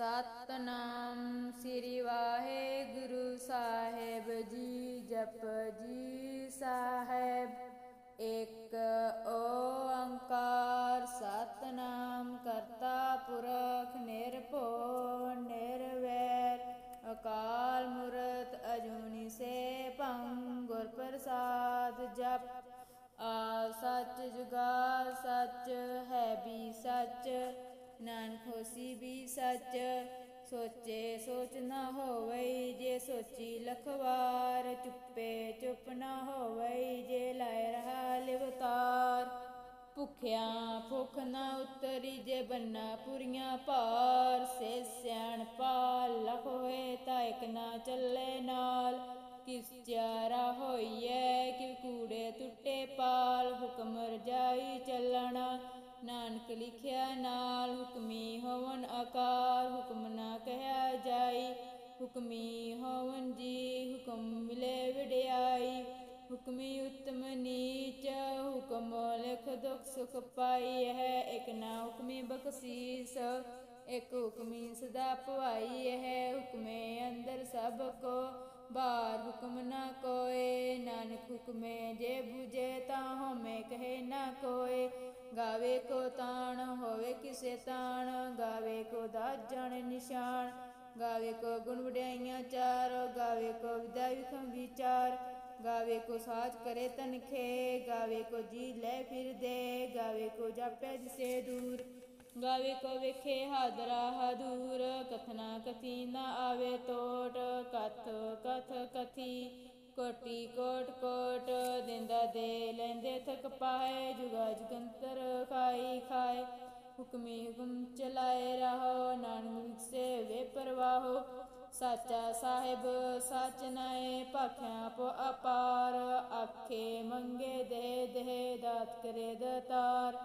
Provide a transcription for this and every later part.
ਸਤਨਾਮ ਸ੍ਰੀ ਵਾਹਿਗੁਰੂ ਸਾਹਿਬ ਜੀ, ਜਪ ਜੀ ਸਾਹਿਬ। ਇੱਕ ਓੰਕਾਰ ਸਤਨਾਮ ਕਰਤਾ ਪੁਰਖ ਨਿਰਭਉ ਨਿਰਵੈਰ। ਅਕਾਲ ਮੂਰਤ ਅਜੂਨੀ ਸੇ ਭੰ ਗੁਰ ਪ੍ਰਸਾਦ ਜਪ। ਆ ਸੱਚ ਜੁਗਾ ਸੱਚ ਹੈ ਵੀ ਸੱਚ। ਨਾਨਕ ਹੋਸੀ ਵੀ ਸੱਚ, ਸੋਚੇ ਸੋਚ ਨਾ ਹੋਵਈ ਜੇ ਸੋਚੀ ਲਖਵਾਰ, ਚੁੱਪੇ ਚੁੱਪ ਨਾ ਹੋਵਈ ਜੇ ਲਾਇ ਰਹਾ ਲਿਵਤਾਰ। ਭੁਖਿਆ ਭੁਖ ਨਾ ਉਤਰੀ ਜੇ ਬੰਨਾ ਪੁਰੀਆਂ ਭਾਰ, ਸੇ ਸਿਆਣ ਪਾਲ ਲਖੋਏ ਤਾਂ ਇਕ ਨਾ ਚੱਲੇ ਨਾਲ। ਕਿਸ ਚਾਰਾ ਹੋਈਐ ਕਿ ਕੂੜੇ ਟੁੱਟੇ ਪਾਲ, ਹੁਕਮ ਰਜਾਈ ਚੱਲਣਾ। ਨਾਨਕ ਲਿਖਿਆ, ਨਾਲ ਹੁਕਮੀ ਹੋਵਨ ਆਕਾਰ, ਹੁਕਮ ਨਾ ਕਹਿਆ ਜਾਈ। ਹੁਕਮੀ ਹੋਵਨ ਜੀ, ਹੁਕਮ ਮਿਲੇ ਵਿੜਿਆਈ ਹੁਕਮੀ ਉਤਮ ਨੀਚ, ਹੁਕਮ ਲਿਖ ਦੁਖ ਸੁਖ ਪਾਈ। ਹੈ ਇਕ ਨਾ ਹੁਕਮੀ ਬਖਸ਼ੀਸ। ਇਕ ਹੁਕਮੀ ਸਦਾ ਭਵਾਈ ਹੈ ਹੁਕਮੇ ਅੰਦਰ ਸਭ ਕੋ। ਬਾਹਰ ਹੁਕਮ ਨਾ ਕੋਏ, ਨਾਨਕ ਹੁਕਮੇ ਜੇ 부ਜੇ ਤਾਂ ਹਉਮੈ ਕਹੇ ਨਾ ਕੋਏ। ਗਾਵੇ ਕੋ ਤਾਣ, ਹੋਵੇ ਕਿਸੇ ਤਾਣ, ਗਾਵੇ ਕੋ ਦਾਤ ਜਾਣੇ ਨਿਸ਼ਾਨ। ਗਾਵੇ ਕੋ ਗੁਣ ਵਡਿਆਈਆਂ ਚਾਰ, ਗਾਵੇ ਕੋ ਵਿਦਾ ਵਿਖਮ ਵਿਚਾਰ। ਗਾਵੇ ਕੋ ਸਾਜ ਕਰੇ ਤਨਖੇ, ਗਾਵੇ ਕੋ ਜੀ ਲੈ ਫਿਰ ਦੇ। ਗਾਵੇ ਕੋ ਜਾਪੈ ਜਿਸੇ ਦੂਰ। ਗਾਵੇ ਕੋ ਵੇਖੇ ਹਾਦਰਾ ਹਦੂਰ, ਕਥਨਾ ਕਥੀ ਨਾ ਆਵੇ ਟੋਟ, ਕਥ ਕਥ ਕਥੀ, ਕੋਟੀ ਕੋਟ ਕੋਟ, ਦਿੰਦਾ ਦੇ ਲੈਂਦੇ ਥਕ ਪਾਏ, ਜੁਗਾ ਜੁਗੰਤਰ ਖਾਈ ਖਾਏ, ਹੁਕਮੀ ਹੁਕਮ ਚਲਾਏ ਰਹੋ, ਨਾਨਕ ਸੇ ਵੇ ਪਰਵਾਹੋ, ਸਾਚਾ ਸਾਹਿਬ ਸਚ ਨਾਏ, ਭਾਖਿਆ ਪੋ ਅਪਾਰ, ਆਖੇ ਮੰਗੇ ਦੇ ਦੇ ਦਾਤ ਕਰੇ ਦਤਾਰ।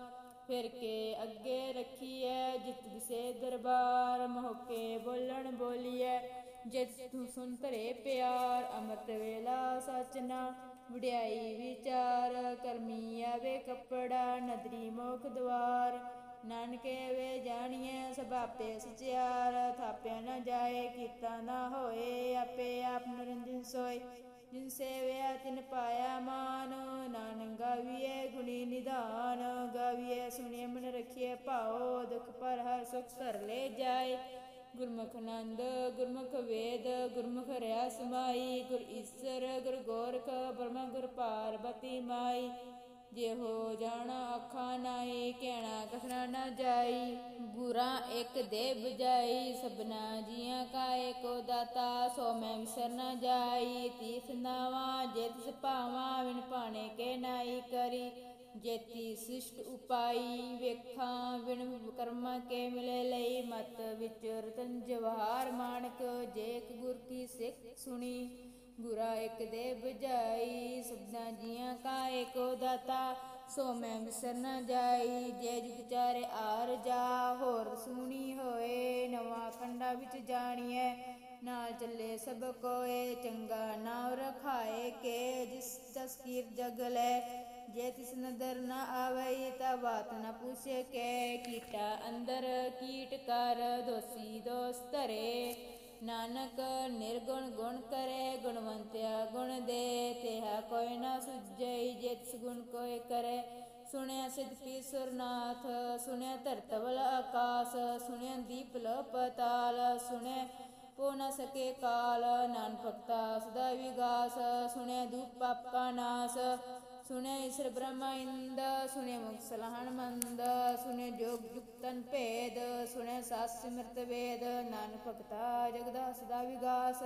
ਫਿਰ ਕੇ ਅੱਗੇ ਰੱਖੀਐ, ਜਿਤ ਦਿਸੇ ਦਰਬਾਰ ਮੋਕੇ ਬੋਲਣ ਬੋਲੀਐ। ਜਿਤ ਤੂੰ ਸੁਨ ਧਰੇ ਪਿਆਰ, ਅੰਮ੍ਰਿਤ ਵੇਲਾ ਸਚਨਾ ਵਡਿਆਈ ਵਿਚਾਰ। ਕਰਮੀ ਆਵੇ ਕੱਪੜਾ, ਨਦਰੀ ਮੋਖ ਦਵਾਰ। ਨਾਨਕੇ ਵੇ ਜਾਣੀਐ ਸਭ ਸਚਿਆਰ, ਥਾਪਿਆ ਨਾ ਜਾਏ, ਕੀਤਾ ਨਾ ਹੋਏ, ਆਪੇ ਆਪ ਨਰਿੰਦਨ ਸੋਏ। ਜਿਨ ਸੇਵਿਆ ਤਿਨ ਪਾਇਆ ਮਾਨ, ਨਾਨਕ ਗਾਵੀਏ ਗੁਣੀ ਨਿਧਾਨ ਗਾਵੀਏ ਸੁਣੀਏ ਮਨ ਰਖੀਏ ਭਾਉ, ਦੁਖ ਪਰ ਹਰ ਸੁਖ ਕਰ ਲੈ ਜਾਏ। ਗੁਰਮੁਖ ਨੰਦ, ਗੁਰਮੁਖ ਵੇਦ, ਗੁਰਮੁਖ ਰਿਆ ਸਮਾਈ, ਗੁਰ ਈਸਰ, ਗੁਰ ਗੋਰਖ, ਬ੍ਰਹਮ ਗੁਰ ਪਾਰਬਤੀ ਮਾਈ। ਜਿਹੋ ਜਾਣਾ ਅੱਖਾਂ ਨਾਈ, ਕਹਿਣਾ ਕਥਨਾ ਨਾ ਜਾਈ ਗੁਰਾ ਇੱਕ ਦੇ ਬਜਾਈ ਸਭਨਾ ਜੀਆਂ ਕਾ ਏਕੋ ਦਾਤਾ, ਸੋ ਮੈਂ ਵਿਸਰ ਨਾ ਜਾਈ, ਤੀਸ ਨਾਵਾ, ਜੇ ਤਿਸ ਪਾਵਾਂ ਵਿਣ ਪਾਣੇ ਕੇ ਨਾਈ ਕਰੀ ਜੇਤੀ ਸਿਸ਼ਟ ਉਪਾਈ, ਵੇਖਾਂ ਵਿਣ ਕਰਮਾ ਕੇ ਮਿਲੇ ਲਈ, ਮਤ ਵਿੱਚ ਰਤਨ ਜਵਾਹਰ ਮਾਨਕ ਜੇਕ ਇੱਕ ਗੁਰ ਕੀ ਸਿੱਖ ਸੁਣੀ। ਗੁਰਾ ਇੱਕ ਦੇ ਬਜਾਈ ਸਬਦਾਂ ਜੀਆਂ ਕਾ ਏਕੋ ਦਾਤਾ ਸੋ ਮੈਂ ਵਿਸਰ ਨਾ ਜਾਈ, ਜੇ ਜੁਗ ਚਾਰੇ ਆਰ ਜਾ, ਹੋਰ ਸੁਣੀ ਹੋਏ, ਨਵਾਂ ਖੰਡਾ ਵਿੱਚ ਜਾਣੀਐ, ਨਾਲ ਚੱਲੇ ਸਭ ਕੋਏ, ਚੰਗਾ ਨਾਮ ਰਖਾਏ ਕੇ, ਜਿਸ ਤਸਕੀਰ ਜਗ ਲੈ, ਜੇ ਤਿਸ ਨਦਰ ਨਾ ਆਵਈ, ਤਾ ਬਾਤ ਨਾ ਪੁੱਛੇ ਕੇ, ਕੀਟਾ ਅੰਦਰ ਕੀਟ ਕਰ, ਦੋਸੀ ਦੋਸਤਰੇ ਨਾਨਕ ਨਿਰਗੁਣ ਗੁਣ ਕਰੇ, ਗੁਣਵੰਤਿਆ ਗੁਣ ਦੇ, ਤੇਹਾ ਕੋਈ ਨਾ ਸੁਝਈ ਜਿਤ ਗੁਣ ਕੋਈ ਕਰੇ। ਸੁਣਿਆ ਸਿਧ ਪੀ ਸੁਰਨਾਥ ਸੁਣਿਆ ਧਰਤਵਲ ਆਕਾਸ, ਸੁਣਿਆ ਦੀਪ ਲ ਪਤਾਲ ਸੁਣਿਆ ਪੋ ਨ ਸਕੇ ਕਾਲ ਨਾਨ ਭਗਤਾ ਸਦਾ ਵਿਗਾਸ ਸੁਣਿਆ ਦੂਪ ਪਾਪ ਕਾ ਨਾਸ ਸੁਣਿਆ ਈਸ਼ਰ ਬ੍ਰਹਮਾ ਇੰਦ ਸੁਣਿਆ ਮੁਖ ਸਲਹਣ ਮੰਦ ਸੁਣਿਆ ਜੋਗ ਜੁਗਤਨ ਭੇਦ ਸੁਣਿਆ ਸਾਸ ਸਿਮਰਤ ਵੇਦ ਨਾਨ ਭਗਤਾ ਜਗਦਾ ਸਦਾ ਵਿਗਾਸ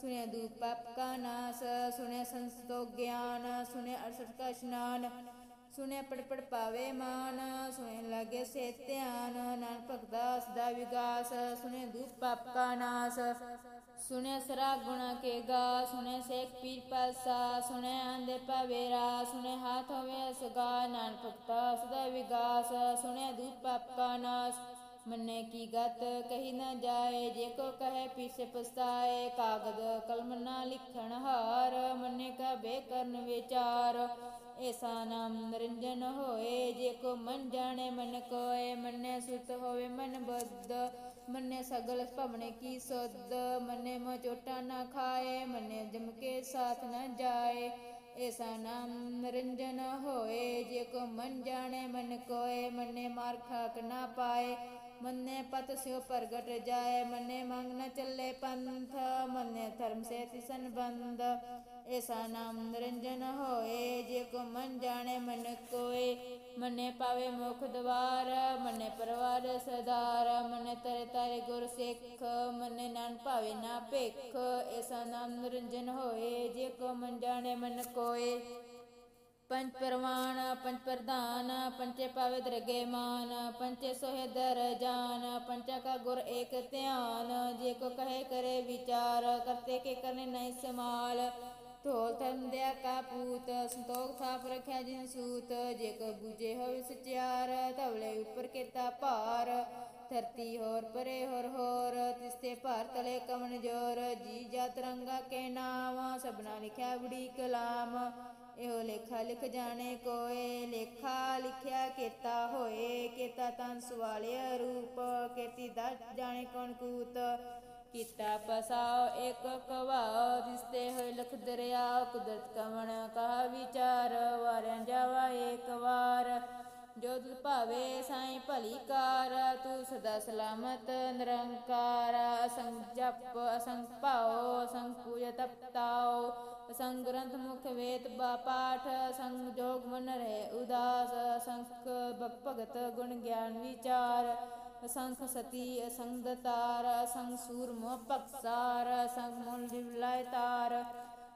ਸੁਣਿਆ ਦੂਪ ਪਾਪ ਕਾ ਨਾਸ ਸੁਣਿਆ ਸੰਸਤੋ ਗਿਆਨ ਸੁਣਿਆ ਅਰਸਠ ਕਾ ਇਸ਼ਨਾਨ ਸੁਣਿਆ ਪੜ ਪੜ ਪਾਵੇ ਮਾਨ ਸੁਣੇ ਲਾਗੇ ਸੇ ਧਿਆਨ ਨਾਨ ਭਗਤਾ ਸਦਾ ਵਿਗਾਸ ਸੁਣੇ ਦੂਪ ਪਾਪ ਕਾ ਨਾਸ ਸੁਣੇ ਸਰਾ ਗੁਣਾ ਕੇ ਗਾ ਸੁਣੇ ਸੇਖ ਪੀਰ ਪਾਸਾ ਸੁਣੇ ਆਂਦੇ ਪਵੇਰਾ ਸੁਣੇ ਹਾਥ ਹੋਵੇ ਸਗਾ ਨਾਨ ਭਗਤਾ ਸਦਾ ਵਿਗਾਸ ਸੁਣੇ ਦੂਪ ਪਾਪ ਕਾ ਨਾਸ ਮੰਨੇ ਕੀ ਗਤ, ਕਹੀ ਨਾ ਜਾਏ, ਜੇ ਕੋ ਕਹੇ ਪੀਛੇ ਪਛਤਾਏ, ਕਾਗਦ ਕਲਮ ਨਾ ਲਿਖਣ ਹਾਰ, ਮੰਨੇ ਕਾ ਬੇ ਕਰਨ ਵਿਚਾਰ। ਐਸਾ ਨਾਮ ਨਿਰੰਜਨ ਹੋਏ, ਜੇ ਕੋ ਮਨ ਜਾਣੇ ਮਨ ਕੋਏ, ਮੰਨੇ ਸੁਤ ਹੋਵੇ ਮਨ ਬੁੱਧ। ਮੰਨੇ ਸਗਲ ਭਵਨੇ ਕੀ ਸੁਧ, ਮੰਨੇ ਮੋ ਚੋਟਾ ਨਾ ਖਾਏ, ਮੰਨੇ ਜਮ ਕੇ ਸਾਥ ਨਾ ਜਾਏ। ਐਸਾ ਨਾਮ ਨਿਰੰਜਨ ਹੋਏ, ਜੇ ਕੋ ਮਨ ਜਾਣੇ ਮਨ ਕੋਏ, ਮੰਨੇ ਮਾਰ ਖਾਕ ਨਾ ਪਾਏ। ਮੰਨੇ ਪਤ ਸਿਓ ਪ੍ਰਗਟ ਜਾਏ, ਮੰਨੇ ਮੰਗ ਨ ਚੱਲੇ ਪੰਥ, ਮੰਨੇ ਧਰਮ ਸੇ ਤਿਸਨ ਬੰਦ ਐਸਾ ਨਾਮ ਨਿਰੰਜਨ ਹੋਏ, ਜੇ ਕੋ ਮਨ ਜਾਣੇ ਮਨ ਕੋਏ। ਮੰਨੇ ਪਾਵੇ ਮੁਖ ਦਵਾਰ, ਮੰਨੇ ਪਰਵਾਰ ਸਦਾਰ ਮੰਨੇ ਤਰੇ ਤਾਰੇ ਗੁਰ ਸਿੱਖ, ਮੰਨੇ ਨਾਨ ਭਾਵੇ ਨਾ ਭਿਖ। ਐਸਾ ਨਾਮ ਨਿਰੰਜਨ ਹੋਏ, ਜੇ ਕੋ ਮਨ ਜਾਣੇ ਮਨ ਕੋਏ। ਪੰਚ ਪਰਵਾਨ ਪੰਚ ਪ੍ਰਧਾਨ ਪੰਚੇ ਪਾਵੇ ਦਰਗੇ ਮਾਨ ਪੰਚੇ ਸੋਹੇ ਦਰ ਜਾਨ ਪੰਚਾ ਕਾ ਗੁਰ ਏਕ ਧਿਆਨ, ਜੇ ਕੋ ਕਹੇ ਕਰੇ ਵਿਚਾਰ, ਕਰਤੇ ਕੇ ਕਰਨੇ ਨਹੀਂ ਸਮਾਲ। ਢੋਲ ਤੰਦਿਆ ਕਾ ਪੂਤ, ਸੰਤੋਖ ਥਾਪ ਰਖਿਆ ਜਿਨ ਸੂਤ, ਜੇ ਕੋ ਬੂਝੇ ਹੋਇ ਸਚਿਆਰ ਧਵਲੇ ਉੱਪਰ ਕੀਤਾ ਭਾਰ, ਧਰਤੀ ਹੋਰ ਪਰੇ ਹੋਰ ਹੋਰ ਤਿਸਤੇ ਭਾਰ ਤਲੇ ਕਮਨ ਜੋਰ, ਜੀ ਜਾ ਰੰਗਾ ਕੇ ਨਾਮ, ਸਭਨਾ ਲਿਖਿਆ ਬੜੀ ਕਲਾਮ, ਇਹੋ ਲੇਖਾ ਲਿਖ ਜਾਣੇ ਕੋਏ, ਲੇਖਾ ਲਿਖਿਆ ਕੀਤਾ ਹੋਏ, ਕੀਤਾ ਤਨ ਸਵਾਲਿਆ ਰੂਪ, ਕੀਤੀ ਦਾ ਜਾਣੇ ਕੌਣ ਕੂਤ ਕੀਤਾ ਪਸਾਓ ਇੱਕ ਕਵਾਓ ਦਿਸਤੇ ਹੋਏ ਲਖ ਦਰਿਆ ਕੁਦਰਤ ਕਵਣ ਕਹਾ ਵਿਚਾਰ, ਵਾਰਿਆਂ ਜਾਵਾ ਇੱਕ ਵਾਰ। ਜੋ ਤੁਧ ਭਾਵੇ ਸਾਈ ਭਲੀ ਕਾਰ, ਤੂੰ ਸਦਾ ਸਲਾਮਤ ਨਿਰੰਕਾਰ। ਅਸੰਗ ਜਪ, ਅਸੰਗ ਭਾਓ ਅਸੰਗ ਪੂਜ ਤਪਤਾਓ ਅਸੰਗ ਗ੍ਰੰਥ ਮੁਖ ਵੇਦ ਬਾ ਪਾਠ, ਅਸੰਗ ਜੋਗ ਮਨ ਰਹੇ ਉਦਾਸ। ਅਸੰਖ ਭਗਤ ਗੁਣ ਗਿਆਨ ਵਿਚਾਰ। ਅਸੰਖ ਸਤੀ, ਅਸੰਗ ਤਾਰ, ਅਸੰਗ ਸੂਰਮ ਬਖਸਾਰ ਅਸੰਗ ਮੁਲ ਦਿਵਲਾਇ ਤਾਰ।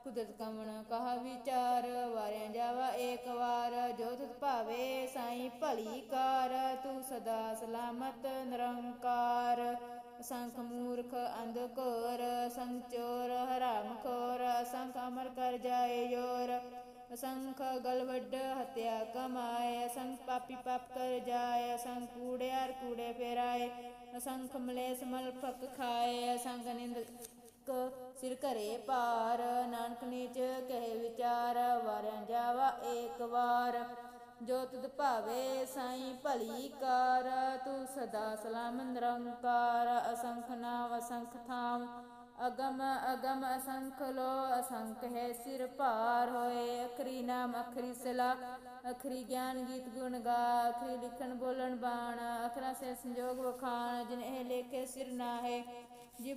ਕੁਦਰਤ ਕਮਣ ਕਹਾ ਵਿਚਾਰ, ਵਾਰਿਆ ਜਾਵਾ ਏਕ ਵਾਰ, ਜੋ ਤੁਧ ਭਾਵੇ ਸਾਈ ਭਲੀ ਕਾਰ, ਤੂੰ ਸਦਾ ਸਲਾਮਤ ਨਿਰੰਕਾਰ। ਸੰਖ ਮੂਰਖ ਅੰਧ ਘੋਰ, ਅਸੰਖ ਚੋਰ ਹਰਾਮ ਖੋਰ, ਅਸੰਖ ਅਮਰ ਕਰ ਜਾਏ ਜੋਰ ਅਸੰਖ ਗਲ ਹਤਿਆ ਕਮਾਏ, ਅਸੰਖ ਪਾਪੀ ਪਾਪ ਕਰ ਜਾਏ, ਅਸੰਖ ਕੂੜਿਆਰ ਕੂੜੇ ਫੇਰਾਏ। ਅਸੰਖ ਮਲੇਸ ਮਲ ਫਕ ਖਾਏ, ਅਸੰਖ ਨਿੰਦ ਸਿਰ ਘਰੇ ਪਾਰ ਨਾਨਕ ਨੀਚ ਕਹੇ ਵਿਚਾਰ, ਵਾਰਿਆ ਜਾਵਾ ਏਕ ਵਾਰ। ਜੋ ਤੁਧ ਭਾਵੇ ਸਾਈ ਭਲੀ ਕਾਰ, ਤੂੰ ਸਦਾ ਸਲਾਮ ਨਿਰੰਕਾਰ। ਅਸੰਖ ਨਾਮ ਅਸੰਖ ਥਾਮ ਅਗਮ ਅਗਮ ਅਸੰਖ ਲੋ ਅਸੰਖ ਹੈ ਸਿਰ ਭਾਰ ਹੋਏ। ਅਖਰੀ ਨਾਮ, ਅਖਰੀ ਸਲਾ, ਅਖਰੀ ਗਿਆਨ ਗੀਤ ਗੁਣ ਗਾ। ਅਖਰੀ ਲਿਖਣ, ਬੋਲਣ, ਬਾਣ, ਅਖਰਾ ਸੇ ਸੰਜੋਗ ਵਖਾਣ, ਜਿਨ ਇਹ ਲੇਖੇ ਸਿਰ ਨਾ ਹੈ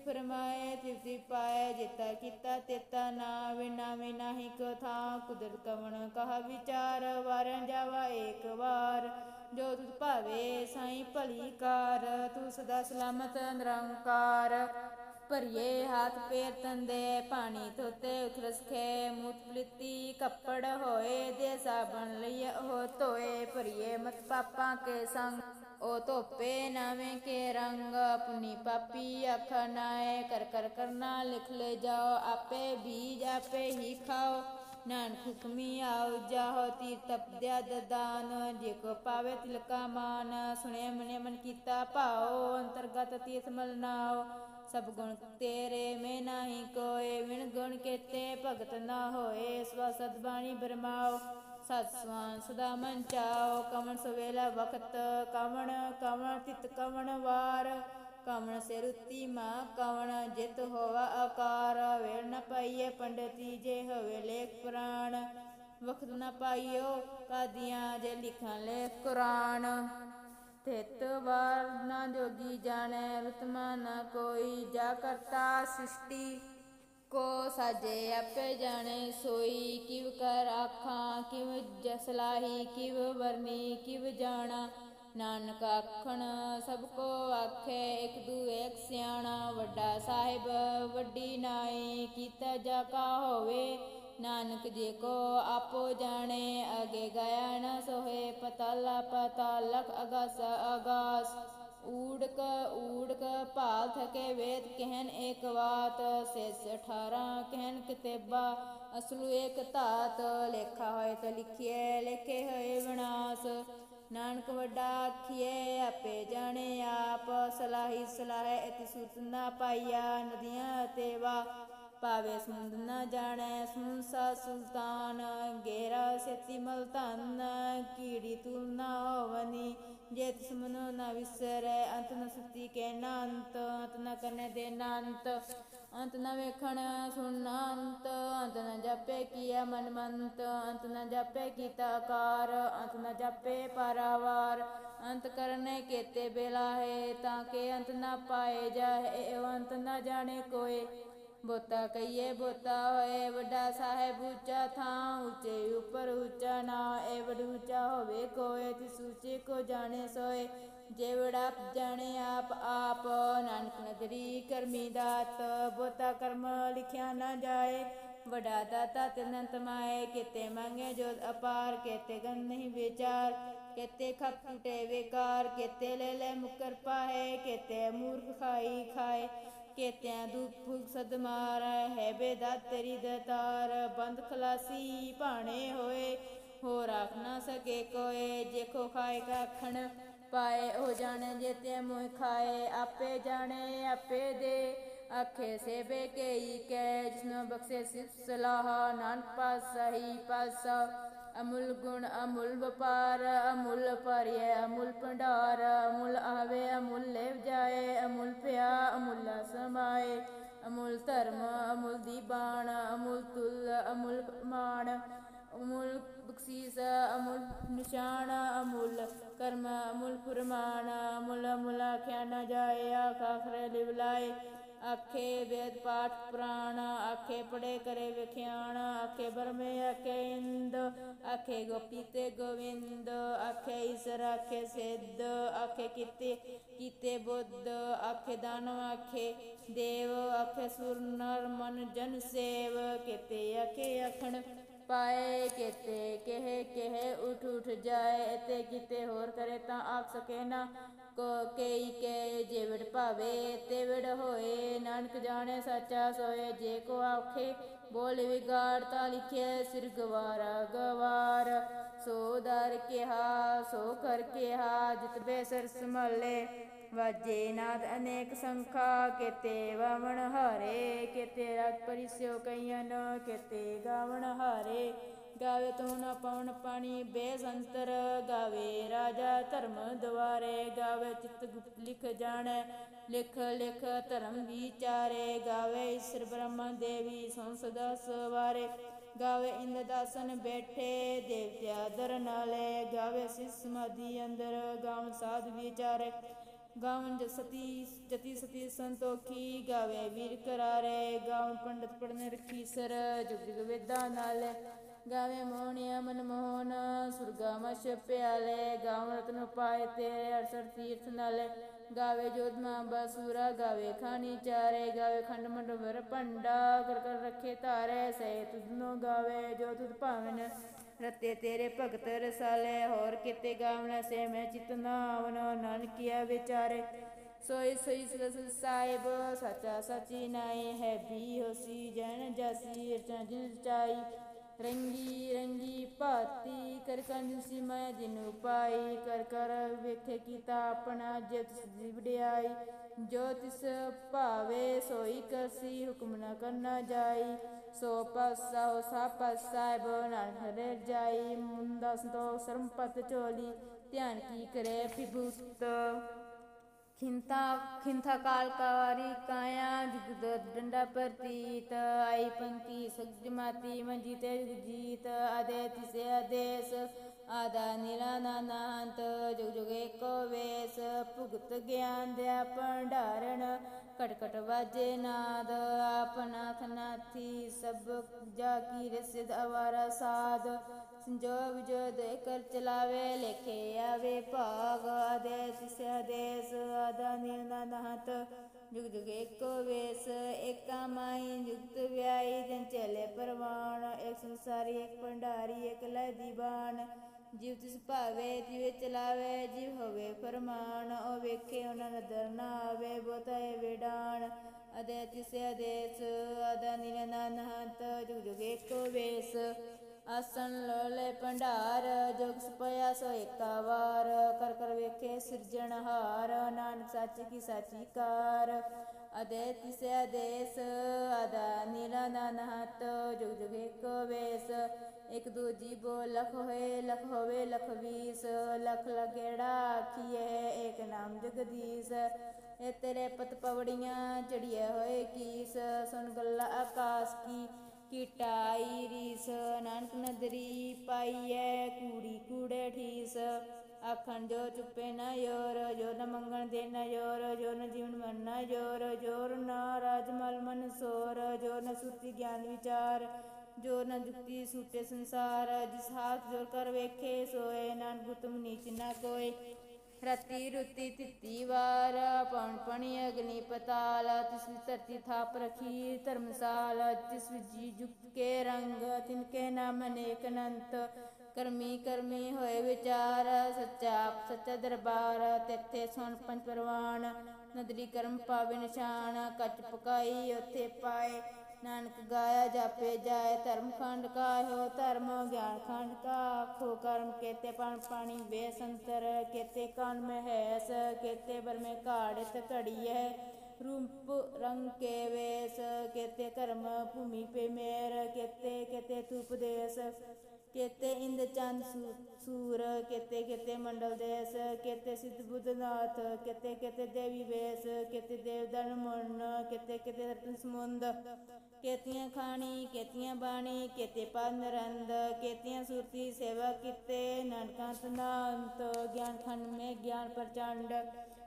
ਫਰਮਾਏ ਤਿਵਤੀ ਪਾਏ, ਜਿਤਾ ਕੀਤਾ, ਤੇਤਾ ਨਾ ਵਿਨਾ ਵਿਨਾ ਹੀ ਕੋ ਥਾ। ਕੁਦਰਤ ਕਵਣ ਕਹਾ ਵਿਚਾਰ ਵਾਰਨ ਜਾਵਾ ਏਕ ਵਾਰ। ਜੋ ਤੁਧ ਭਾਵੇ, ਸਾਈ ਭਲੀ ਕਾਰ। ਤੂੰ ਸਦਾ ਸਲਾਮਤ, ਨਿਰੰਕਾਰ। ਭਰੀਏ ਹੱਥ ਪੈਰ ਤੰਦੇ, ਪਾਣੀ ਧੋਤੇ ਉਥਰਸ ਖੇ ਮੂਤ ਪਲਿੱਤੀ, ਕੱਪੜ ਹੋਏ ਦੇ ਸਾਬਣ ਲਈ ਉਹ ਧੋਏ ਭਰੀਏ ਮਤ ਪਾਪਾਂ ਕੇ ਸੰਗ। ਉਹ ਧੋਪੇ ਨਾਵੇਂ ਕੇ ਰੰਗ, ਆਪਣੀ ਪਾਪੀ ਅੱਖ ਕਰ ਕਰ ਕਰਨਾ ਲਿਖ ਲੈ ਜਾਓ, ਆਪੇ ਬੀਜ ਆਪੇ ਹੀ ਖਾਓ। ਨਾਨਕ ਹੁਕਮੀ ਆਉ ਜਾਹੋ ਤੀਰ ਤਪਦਿਆ ਦਦਾਨ ਜੇ ਕੋ ਪਾਵੇ ਤਿਲਕਾ ਮਾਨ ਸੁਣੇ ਮਨੇ ਮਨ ਕੀਤਾ ਭਾਓ ਅੰਤਰਗਤ ਤੀਰਥ ਮਲਨਾਓ ਸਭ ਗੁਣ ਤੇਰੇ ਮੈਂ ਨਾਹੀ ਕੋਏ ਵਿਣ ਗੁਣ ਕੇਤੇ ਭਗਤ ਨਾ ਹੋਏ। ਸਵਾ ਸਦਬਾਣੀ ਬਰਮਾਓ, ਸਤ ਸਵਾਨ ਸਦਾ ਮਨ ਚਾਓ। ਕਮਣ ਸਵੇਲਾ ਵਖਤ, ਕਮਣ ਕਮਣ ਤਿਤ ਕਮਣ ਵਾਰ। ਕਮਣ ਸੇ ਰੁੱਤੀ ਮਾ ਕਵਣ ਜਿਤ ਹੋਵਾ ਆਕਾਰ। ਵੇਲ ਨ ਪਾਈਏ ਪੰਡਤੀ, ਜੇ ਹੋਵੇ ਲੇਖ ਪੁਰਾਣ। ਵਖਤ ਨ ਪਾਈਓ ਕਾਦੀਆਂ, ਜੇ ਲਿਖਾਂ ਲੇਖ ਕੁਰਾਨ। ਤਿਤ ਵਾਰ ਨਾ ਜੋਗੀ ਜਾਣੈ ਰਤਮਾ ਨਾ ਕੋਈ ਜਾ ਕਰਤਾ ਸ੍ਰਿਸ਼ਟੀ ਕੋ ਸਾਜੇ ਆਪੇ ਜਾਣੇ, ਸੋਈ ਕਿਵ ਕਰ ਆਖਾਂ, ਕਿਵ ਜਸਲਾਹੀ ਕਿਵ ਵਰਨੀ, ਕਿਵ ਜਾਣਾ। ਨਾਨਕ ਆਖਣ, ਸਭ ਕੋ ਆਖੇ, ਇੱਕ ਦੂ ਇੱਕ ਸਿਆਣਾ। ਵੱਡਾ ਸਾਹਿਬ, ਵੱਡੀ ਨਾਈ, ਕੀਤਾ ਜਾ ਕਾ ਹੋਵੇ। ਨਾਨਕ ਜੇ ਕੋ ਆਪੋ ਜਾਣੇ, ਅਗੇ ਗਿਆ ਨਾ ਸੋਹੇ, ਪਤਾਲਾ ਪਤਾਲਕ ਅਗਸ ਅਗਾਸ। ਊੜਕ ਊੜਕ ਭਾਲ ਥਕੇ ਵੇਦ ਕਹਿਨ ਏਕ ਵਾਤ, ਸੇਸ 18 ਕਹਿਨ ਕਿਤੇਬਾ। ਅਸਲੂ ਏਕ ਧਾਤ, ਲੇਖਾ ਹੋਏ ਤੇ ਲਿਖਿਏ ਲਿਖੇ ਹੋਏ ਵਿਨਾਸ਼। ਨਾਨਕ ਵੱਡਾ ਆਖੀਏ ਆਪੇ ਜਾਣੇ ਆਪ। ਸਲਾਹੀ ਸਲਾਹ, ਇਤਿ ਸੁਤ ਨਾ ਪਾਈਆ, ਨਦੀਆਂ ਤੇ ਵਾ। ਪਾਵੇ ਸੁੰਦ ਨਾ ਜਾਣੈ, ਸੁਨਸਾ ਸੁਲਤਾਨ, ਗੇਰਾ ਸੇਤੀ ਮਲਤਨ ਕੀੜੀ ਤੁਲ ਨਾ ਹੋਵਨੀ, ਜੇ ਤਿਸ ਮਨੋ ਨਾ ਵਿਸਰੈ, ਅੰਤ ਨ ਸੁਤੀ ਕੇ ਨਾ ਅੰਤ ਅੰਤ ਨ ਕਰਨੇ ਦੇ ਨਾ ਅੰਤ ਅੰਤ ਨ ਵੇਖਣ ਸੁਣਨਾ ਅੰਤ ਅੰਤ ਨ ਜਾਪੇ ਕੀਆ ਮਨ ਮੰਤ ਅੰਤ ਨ ਜਾਪੇ ਕੀਤਾ ਕਾਰ, ਅੰਤ ਨ ਜਾਪੇ ਪਾਰਾਵਾਰ, ਅੰਤ ਕਰਨੇ ਕੇਤੇ ਬੇਲਾਹੇ, ਤਾਂ ਕਿ ਅੰਤ ਨਾ ਪਾਏ ਜਾਏ ਅੰਤ ਨਾ ਜਾਣੇ ਕੋਏ। ਬੋਤਾ ਕਹੀਏ ਬੋਤਾ ਹੋਏ, ਵੱਡਾ ਸਾਹਿਬ ਉੱਚਾ ਥਾਂ ਉੱਚੇ, ਉੱਪਰ ਉੱਚਾ ਨਾ ਏ ਵੱਡ ਉੱਚਾ ਹੋਵੇ ਕੋਏ ਤਿਸ ਉੱਚੇ ਕੋ ਜਾਣੇ ਸੋਏ। ਜੇ ਜਾਣੇ, ਆਪ ਆਪ ਨਾਨਕ ਨਦਰੀ ਕਰਮੀ ਦਾਤ, ਬੋਤਾ ਕਰਮ ਲਿਖਿਆ ਨਾ ਜਾਏ। ਵਡਾ ਦਾਤਾ ਤਨੰਤ ਮਾਏ, ਕਿਤੇ ਮੰਗੇ ਜੋ ਅਪਾਰ, ਕਿਤੇ ਗੰ ਨਹੀਂ ਵਿਚਾਰ। ਕਿਤੇ ਖਪ ਟੁਟੇ ਵਿਕਾਰ, ਕਿਤੇ ਲੈ ਲੈ ਮੁਕਰ ਪਾਏ, ਕਿਤੇ ਮੂਰਖ ਖਾਈ ਖਾਏ। ਕੇਤਿਆਂ ਦੁਖ ਭੁਗ ਸਦ ਮਾਰੈ ਹੈ ਬੇਦਾ ਤੇਰੀ ਦਤਾਰ, ਬੰਦ ਖਲਾਸੀ ਭਾਣੇ ਹੋਏ ਹੋ ਰਾਖ ਨਾ ਸਕੇ ਕੋਏ, ਜੇ ਜੇਖੋ ਖਾਏ ਕਾਖਣ ਪਾਏ ਹੋ ਜਾਣੇ ਜੇਤੇ ਮੋਹ ਖਾਏ, ਆਪੇ ਜਾਣੇ, ਆਪੇ ਦੇ। ਆਖੇ, ਸੇਬੇ ਕੇਈ ਕੈ ਜਿਸਨੋ ਬਖਸ਼ੇ ਸਿਫ ਸਲਾਹ, ਨਾਨਕ ਪਾਸਾ ਹੀ ਪਾਸਾ ਅਮੁੱਲ ਗੁਣ, ਅਮੁਲ ਵਪਾਰ, ਅਮੁੱਲ ਪਰਿਐ ਅਮੁਲ ਭੰਡਾਰ, ਅਮੁਲ ਆਵੇ, ਅਮੁੱਲ ਲੈ ਜਾਏ, ਅਮੁੱਲ ਪਿਆ, ਅਮੁੱਲ ਸਮਾਏ। ਅਮੁੱਲ ਧਰਮ, ਅਮੁੱਲ ਦੀਬਾਨ ਅਮੁੱਲ ਤੁਲ, ਅਮੁੱਲ ਮਾਨ ਅਮੁੱਲ ਬਖਸ਼ੀਸ, ਅਮੁੱਲ ਨਿਸ਼ਾਨ, ਅਮੁੱਲ ਕਰਮ, ਅਮੁੱਲ ਫੁਰਮਾਨ। ਅਮੁਲ, ਅਮੁੱਲ ਆਖਿਆ ਨਾ ਜਾਏ, ਆਖਾ ਖਰੇ ਲਿਵਲਾਏ ਆਖੇ ਵੇਦ ਪਾਠ ਪ੍ਰਾਣ, ਆਖੇ ਪੜੇ ਕਰੇ ਵਿਖਿਆਣ, ਆਖੇ ਬਰਮੇ ਆਖੇ ਇੰਦ, ਆਖੇ ਗੋਪੀ ਤੇ ਗੋਵਿੰਦ, ਆਖੇ ਈਸਰ, ਆਖੇ ਸਿੱਧ, ਆਖੇ ਕੀਤੇ ਕੀਤੇ ਬੁੱਧ, ਆਖੇ ਦਾਨਵ, ਆਖੇ ਦੇਵ, ਆਖੇ ਸੁਰ, ਨਰ, ਮਨ, ਜਨ ਸੇਵ, ਕੀਤੇ ਆਖੇ ਅਖਣ ਪਾਏ, ਕਿਤੇ ਕਹੇ ਕਹੇ ਉਠ ਉਠ ਜਾਏ ਤੇ ਕਿਤੇ ਹੋਰ ਕਰੇ ਤਾਂ ਆਪ ਸਕੇ ਨਾ। ਕੋ ਕਈ ਕੇ ਜੇਵੜ ਭਾਵੇ ਤੇ ਹੋਏ, ਨਾਨਕ ਜਾਣੇ ਸੱਚਾ ਸੋਏ, ਜੇ ਕੋ ਆਖੇ, ਬੋਲ ਵਿਗਾੜ ਤਾਂ ਲਿਖੇ ਸਿਰ ਗਵਾਰਾ ਗਵਾਰ। ਸੋ ਕਿਹਾ, ਸੋ ਕਰ ਕਿਹਾ, ਜਿਤ ਬੇਸਰ ਸਮਲੇ ਵਾਜੇ ਨਾਦ ਅਨੇਕ ਸੰਖਾ, ਕੇਤੇ ਵਾਵਣ ਹਾਰੇ। ਕੇਤੇ ਰਤ ਪਰਿਸਿਓ ਕਈਨ ਕੇਤੇ ਗਾਵਣ ਹਾਰੇ। ਗਾਵੇ ਤੂੰ ਨਾ ਪਵਨ ਪਾਣੀ, ਬੇਸੰਤਰ। ਗਾਵੇ ਰਾਜਾ ਧਰਮ ਦੁਆਰੇ। ਗਾਵੇ ਚਿਤ ਗੁਪਤ ਲਿਖ ਜਾਣੈ, ਲਿਖ ਲਿਖ ਧਰਮ ਵਿਚਾਰੇ। ਗਾਵੇ ਈਸ਼ਰ ਬ੍ਰਹਮ ਦੇਵੀ ਸੰਸਦਾ ਸਵਾਰੇ। ਗਾਵੇ ਇੰਦ ਦਾਸਨ ਬੈਠੇ ਦੇਵਤਿਆ ਦਰ ਨਾਲੇ, ਗਾਵੇ ਸਿਸ ਸਮਾਧੀ ਅੰਦਰ, ਗਾਵਨ ਸਾਧ ਵਿਚਾਰੇ। ਗਾਵਨ ਜਸਤੀ, ਜਤੀ ਸਤੀ ਸੰਤੋਖੀ, ਗਾਵੇ ਵੀਰ ਕਰਾਰੇ, ਗਾਵਨ ਪੰਡਤ ਪੜਨ ਰਖੀ ਸਰ, ਜੁਗ ਜੁਗ ਵੇਦਾਂ ਨਾਲ। ਗਾਵੇ ਮੋਹਣਿਆ ਮਨ ਮੋਹਨ, ਸੁਰਗਾ ਮਛ ਪਿਆਲੇ, ਗਾਵਨ ਰਤਨ ਪਾਏ ਤੇ ਅਰਸਰ ਤੀਰਥ ਨਾਲੇ। ਗਾਵੇ ਜੋਧਮਾ ਬਸੂਰਾ, ਗਾਵੇ ਖਾਣੀ ਚਾਰੇ, ਗਾਵੇ ਖੰਡ ਮੰਡ ਵਰ ਭੰਡਾ, ਕਰ ਕਰ ਰੱਖੇ ਧਾਰੇ ਸੇ ਤੁਧਨੋ ਗਾਵੇ ਜੋ ਤੁਧ ਭਾਵਨ। ਰਤੇ ਤੇਰੇ ਭਗਤ ਰਸਾਲੇ, ਹੋਰ ਕਿਤੇ ਗਾਵਣਾ ਸੇ ਮੈਂ ਚਿਤ ਨਾਵਨ ਨਾਨਕੀਆ ਵਿਚਾਰੇ। ਸੋਈ ਸੋਈ ਸਲਸ ਸਾਹਿਬ, ਸਚਾ ਸਚੀ ਨਾਏ, ਹੈ ਵੀ ਹੋਸੀ, ਜਨ ਜਸੀ, ਰਚਨ ਜਿਨ ਚਾਈ। ਰੰਗੀ ਰੰਗੀ ਭਾਤੀ ਕਰ ਕੰਜੂਸੀ ਮੈਂ ਜਿਨ ਪਾਈ ਕਰ ਕਰ ਵੇਖੇ ਕੀਤਾ ਆਪਣਾ ਜਿਤ ਦੀ ਵਡਿਆਈ। ਜੋ ਤਿਸ ਭਾਵੇ ਸੋਈ ਕਰਸੀ, ਹੁਕਮ ਨ ਕਰਨਾ ਜਾਈ। ਸੋ ਪਾਸਾ ਹੋ ਸਾ ਪਾਸਾਇਬ ਨਾਨਕ ਹਰੇ ਜਾਈ ਮੁੰਦਾ ਸੰਤੋਖ ਸਰਮਪਤ ਚੋਲੀ ਧਿਆਨ ਕੀ ਕਰੇ ਫਿਬੂਤ ਖਿੰਤਾ ਖਿੰਥਾ ਕਾਲ ਕਾਰੀ ਕਾਇਆ ਜੁਗ ਡੰਡਾ ਪ੍ਰਤੀਤ, ਆਈ ਪੰਕੀ ਸਗਜ ਮਾਤੀ ਮੰਜੀ ਤੇ ਜੁਗ ਜੀਤ ਆਦੇ ਤਿਸੇ ਆਦੇਸ ਆਦਾ ਨਿਰਾਨਾਨੰਤ ਜੁਗ ਜੁਗ ਏਕੋ ਵੇਸ, ਭੁਗਤ ਗਿਆਨ ਦਿਆ ਭੰਡਾਰਨ ਕਟ ਕਟ ਵਾਜੇ ਨਾਦ ਆਪਨਾ ਥਨਾਥੀ ਸਭ ਜਾ ਕੀ ਰਸਿਦ ਅਵਾਰਾ ਸਾਧ ਸੰਜੋਗ ਜੋ ਦੇ ਕਰ ਚਲਾਵੇ, ਲਿਖੇ ਆਵੇ ਭਾਗ ਆਦੇਸ ਸੇ ਆਦੇਸ, ਆਦਾ ਨਿਰਨਾਨਹਤ ਜੁਗ ਜੁਗ ਏਕੋ ਵੇਸ, ਏਕਾ ਮਾਈ ਜੁਗਤ ਵਿਆਈ ਜਨ ਚਲੇ ਪਰਵਾਨ, ਇੱਕ ਸੰਸਾਰੀ, ਇੱਕ ਭੰਡਾਰੀ, ਇੱਕ ਲੈ ਦੀਵਾਨ ਜਿਵ ਤਿਸ ਭਾਵੇ ਤਿਵੇ ਚਲਾਵੇ, ਜਿਵ ਹੋਵੇ ਫਰਮਾਨ, ਉਹ ਵੇਖੇ ਉਹਨਾਂ ਨਦਰ ਨਾ ਆਵੇ ਬੋਤਾਏ ਵਿਡਾਨ ਅਦੇ ਤਿਸੇ ਆਦੇਸ ਅਦਾ ਨਿਰਨਾਨ ਹੰਤ ਜੁਗ ਜੁਗ ਏਕੋ ਵੇਸ। ਆਸਣ ਲੋਲੇ ਭੰਡਾਰ, ਜੋਗ ਸਪਇਆ ਸੋ ਏਕਾ ਵਾਰ। ਕਰ ਕਰ ਵੇਖੇ ਸਿਰਜਣਹਾਰ, ਨਾਨਕ ਸੱਚ ਕੀ ਸਾਚੀ ਕਾਰ। ਅਦੇ ਤਿਸੇ ਆਦੇਸ ਅਦਾ ਨਿਰਨਾਨ ਹੰਤ ਜੁਗ ਜੁਗ ਏਕੋ ਵੇਸ ਇਕ ਦੂਜੀ ਬੋ ਲਖ ਹੋਏ ਲਖ ਹੋਵੇ ਲਖ ਵੀਸ ਲਖ ਲਗੇੜਾ ਆਖੀਏ ਏਕ ਨਾਮ ਜਗਦੀਸ਼ ਇਹ ਤੇਰੇ ਪਤ ਪਵੜੀਆਂ ਚੜੀਏ ਹੋਏ ਕੀਸ ਸੁਣ ਗੱਲਾ ਆਕਾਸ ਕੀ ਕੀਟਾਈ ਰੀਸ, ਨਾਨਕ ਨਦਰੀ ਪਾਈਐ, ਕੂੜੀ ਕੂੜੇ ਠੀਸ। ਆਖਣ ਜੋ ਚੁੱਪੇ ਨਾ ਯੋਰ, ਜੋ ਨ ਮੰਗਣ ਦੇ ਨਾ ਯੋਰ, ਜੋ ਨ ਜੀਵਨ ਮਨ ਨਾ ਯੋਰ ਜੋਰ ਨਾ ਰਾਜ ਮਲ ਮਨ ਸੋਰ, ਜੋ ਨ ਸੁਰਤੀ ਗਿਆਨ ਵਿਚਾਰ, ਜੋ ਨ ਜੁਗਤੀ ਸੂਟੇ ਸੰਸਾਰ। ਜਿਸ ਹਾਥ ਜੋਰ ਕਰ ਵੇਖੇ, ਸੋਏ, ਨਾਨਕ ਗੁਤਮ ਨੀਚ ਨਾ ਕੋਏ। ਰਤੀ ਰੁਤੀ ਤਿੱਤੀ ਵਾਰ ਪਉਣ ਪਣੀ ਅਗਨੀ ਪਤਾਲ, ਤਿਸ ਵਿਚ ਧਰਤੀ ਥਾਪ ਰਖੀ ਧਰਮਸਾਲ ਤਿਸ ਵਿੱਚ ਜੀ ਜੁਗਤ ਕੇ ਰੰਗ, ਤਿਨ ਕੇ ਨਾਮ ਅਨੇਕ ਅਨੰਤ, ਕਰਮੀ ਕਰਮੀ ਹੋਏ ਵਿਚਾਰ, ਸੱਚਾ ਸੱਚਾ ਦਰਬਾਰ, ਤਿੱਥੇ ਸੁਣ ਪੰਜ ਪਰਵਾਨ ਨਦਰੀ ਕਰਮ ਪਾਵੇ ਨਿਸ਼ਾਨ, ਕੱਚ ਪਕਾਈ ਉਥੇ ਪਾਏ ਨਾਨਕ ਗਾਇਆ ਜਾਪੇ ਜਾਏ, ਧਰਮ ਖੰਡ ਕਾਹੋ ਧਰਮ ਗਿਆਨ ਖੰਡ ਕਾ ਆਖੋ ਕਰਮ ਕੇਤੇ ਪਣ ਪਾਣੀ ਬੇਸੰਤਰ, ਕੇਤੇ ਕਾਨ ਮੈਂ ਹੈਸ ਕੇਤੇ ਬਰ ਮੈਂ ਘਾੜਿਤ ਹੈ ਰੂਪ ਰੰਗ ਕੇ ਵੇਸ, ਕੇਤੇ ਕਰਮ ਭੂਮੀ ਪੇ ਮੇਰ, ਕੇਤੇ ਕੇਤੇ ਤੂਪ ਦੇਸ, ਕੇਤੇ ਇੰਦ ਚੰਦ ਸੂ- ਸੂਰ, ਕੇਤੇ ਕੇਤੇ ਮੰਡਲ ਦੇਸ, ਕੇਤੇ ਸਿੱਧ ਬੁੱਧਨਾਥ ਕੇਤੇ ਕੇਤੇ ਦੇਵੀ ਵੇਸ, ਕੇਤੇ ਦੇਵਦਨ ਮੁੰਨ, ਕੇਤੇ ਕੇਤੇ ਰਤਨ ਸਮੁੰਦ। ਕੇਤੀਆਂ ਖਾਣੀ, ਕੇਤੀਆਂ ਬਾਣੀ, ਕੇਤੇ ਪਦ ਨਰੰਦ, ਕੇਤੀਆਂ ਸੁਰਤੀ ਸੇਵਾ ਕੀਤੇ, ਨਾਨਕਾਂ ਤਨਾੰਤ ਗਿਆਨ ਖੰਡ ਮੇ ਗਿਆਨ ਪ੍ਰਚੰਡ।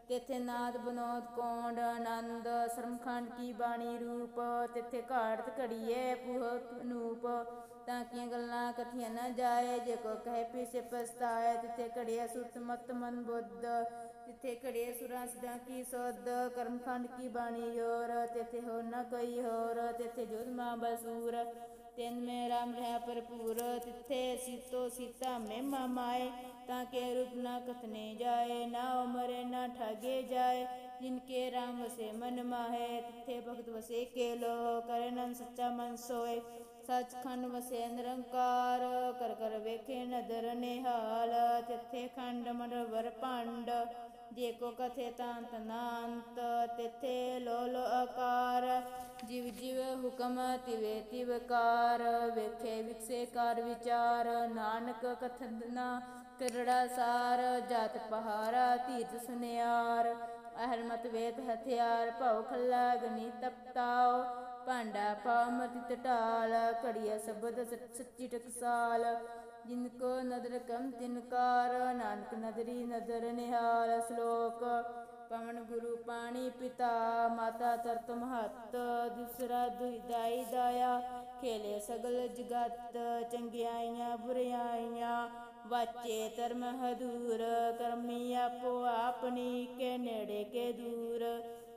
ਤਿੱਥੇ ਨਾਦ ਬਨੋਦ ਕੋਂਡ, ਆਨੰਦ ਸਰਮਖੰਡ ਕੀ ਬਾਣੀ ਰੂਪ, ਤਿਥੇ ਘਾੜਤ ਘੜੀਏ ਪੁਹਤ ਅਨੂਪ ਤਾਂ ਕੀਆਂ ਗੱਲਾਂ ਕਥੀਆਂ ਨਾ ਜਾਏ ਜੇ ਕੋ ਕਹੇ ਪਿਛੇ ਪਛਤਾਏ ਤਿੱਥੇ ਘੜਿਆ ਸੁਰਤ ਮਤ ਮਨ ਬੁੱਧ ਤਿੱਥੇ ਘੜਿਆ ਸੁਰਾਂ ਸਿਧਾਂ ਕੀ ਸੁਧ ਕਰਮਖੰਡ ਕੀ ਬਾਣੀ ਹੋਰ ਤਿੱਥੇ ਹੋ ਨਾ ਕੋਈ ਹੋਰ ਤਿੱਥੇ ਜੋਧ ਮਾਂ ਬਸੂਰ ਤਿੰਨ ਮੇ ਰਾਮ ਰਹਿ ਭਰਪੂਰ ਤਿੱਥੇ ਸੀਤੋ ਸੀਤਾ ਮਹਿਮਾ ਮਾਏ ਤਾਂ ਕੇ ਰੂਪ ਨਾ ਕਥਨੇ ਜਾਏ ਨਾ ਉਮਰੇ ਨਾ ਠਾਗੇ ਜਾਏ ਜਿਨਕੇ ਰਾਮ ਵਸੇ ਮਨ ਮਾਹੇ ਤਿੱਥੇ ਭਗਤ ਵਸੇ ਕੇ ਲੋ ਕਰਨਨ ਸੱਚਾ ਮਨ ਸੋਏ ਸੱਚਖੰਡ ਵਸੇ ਨਿਰੰਕਾਰ ਕਰ ਕਰ ਵੇਖੇ ਨਦਰ ਨਿਹਾਲ, ਤਿੱਥੇ ਖੰਡ ਮੰਡਲ ਵਰ ਭੰਡ, ਜੇ ਕੋ ਕਥੇ ਤਾਂਤ ਨਾੰਤ, ਤਿੱਥੇ ਲੋ ਆਕਾਰ, ਜਿਵ ਜਿਵ ਹੁਕਮ ਤਿਵੇ ਤਿਵਕਾਰ ਵੇਖੇ ਵਿਕਸੇ ਕਾਰ ਵਿਚਾਰ, ਨਾਨਕ ਕਥਨ ਨਾ ਕਰੜਾ ਸਾਰ, ਜਤ ਪਹਾਰਾ ਧੀਰਜ ਸੁਨਿਆਰ, ਅਹਰਮਤ ਵੇਤ ਹਥਿਆਰ, ਭਉ ਖੱਲਾ ਗਨੀ ਤਪਤਾਓ ਭਾਂਡਾ ਪਾਮਰਤਿ ਟਟਾਲ ਘੜੀਆ ਸ਼ਬਦ ਸੱਚੀ ਟਕਸਾਲ। ਜਿਨ ਕੋ ਨਦਰ ਕਮ ਤਿਨਕਾਰ ਨਾਨਕ ਨਦਰੀ ਨਦਰ ਨਿਹਾਲ ਸ਼ਲੋਕ। ਪਵਨ ਗੁਰੂ ਪਾਣੀ ਪਿਤਾ, ਮਾਤਾ ਤਰਤ ਮਹੱਤ। ਦੂਸਰਾ ਦੁਇਦਾਈ ਦਾਇਆ, ਖੇਲੇ ਸਗਲ ਜਗਤ। ਚੰਗਿਆਈਆਂ ਬੁਰਿਆਈਆਂ ਵਾਚੇ ਧਰਮ ਹਦੂਰ। ਕਰਮੀ ਆਪੋ ਆਪਣੀ, ਕੇ ਨੇੜੇ, ਕੇ ਦੂਰ।